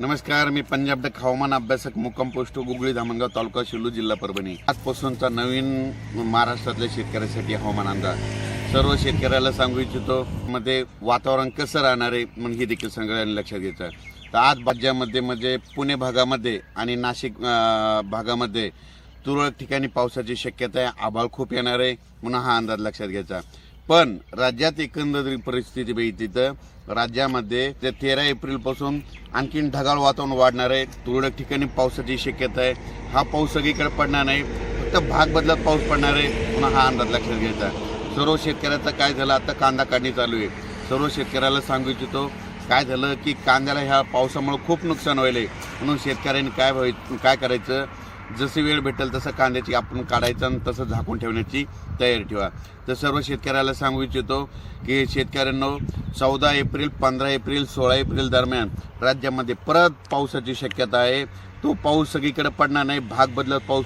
नमस्कार मी पंजाब डक हवामान अभ्यासक मुक्काम पोस्ट गुगळी धामणगाव तालुका शिल्लू जिल्हा परभणी. आजपासूनचा नवीन महाराष्ट्रातल्या शेतकऱ्यासाठी हवामान अंदाज. सर्व शेतकऱ्याला सांगू इच्छितो मध्ये वातावरण कसं राहणार आहे म्हणून हे देखील सगळ्यांनी लक्षात घ्यायचं तर आज राज्यामध्ये म्हणजे पुणे भागामध्ये आणि नाशिक भागामध्ये तुरळक ठिकाणी पावसाची शक्यता आहे. आभाळ खूप येणार आहे म्हणून हा अंदाज लक्षात घ्यायचा पण राज्यात एकंदरीत परिस्थिती बघितली तर राज्यामध्ये ते तेरा एप्रिलपासून आणखीन ढगाळ वातावरण वाढणार आहे. तुरळक ठिकाणी पावसाची शक्यता आहे. हा पाऊस सगळीकडे पडणार नाही. फक्त भाग बदलत पाऊस पडणार आहे. म्हणून हा अंदाज लक्षात घ्यायचा. सर्व शेतकऱ्याचं काय झालं? आता कांदा काढणी चालू आहे. सर्व शेतकऱ्याला सांगू इच्छितो काय झालं की कांद्याला ह्या पावसामुळे खूप नुकसान व्हायलं आहे म्हणून शेतकऱ्यांनी काय व्हाय काय करायचं? जशी वेळ भेटेल तसं कांद्याची आपण काढायचं आणि तसं झाकून ठेवण्याची तयारी ठेवा. तर सर्व शेतकऱ्याला सांगू इच्छितो की शेतकऱ्यांनो चौदा एप्रिल पंधरा एप्रिल सोळा एप्रिल दरम्यान राज्यामध्ये परत पावसाची शक्यता आहे. तो पाऊस सगळीकडे पडणार नाही भाग बदलत पाऊस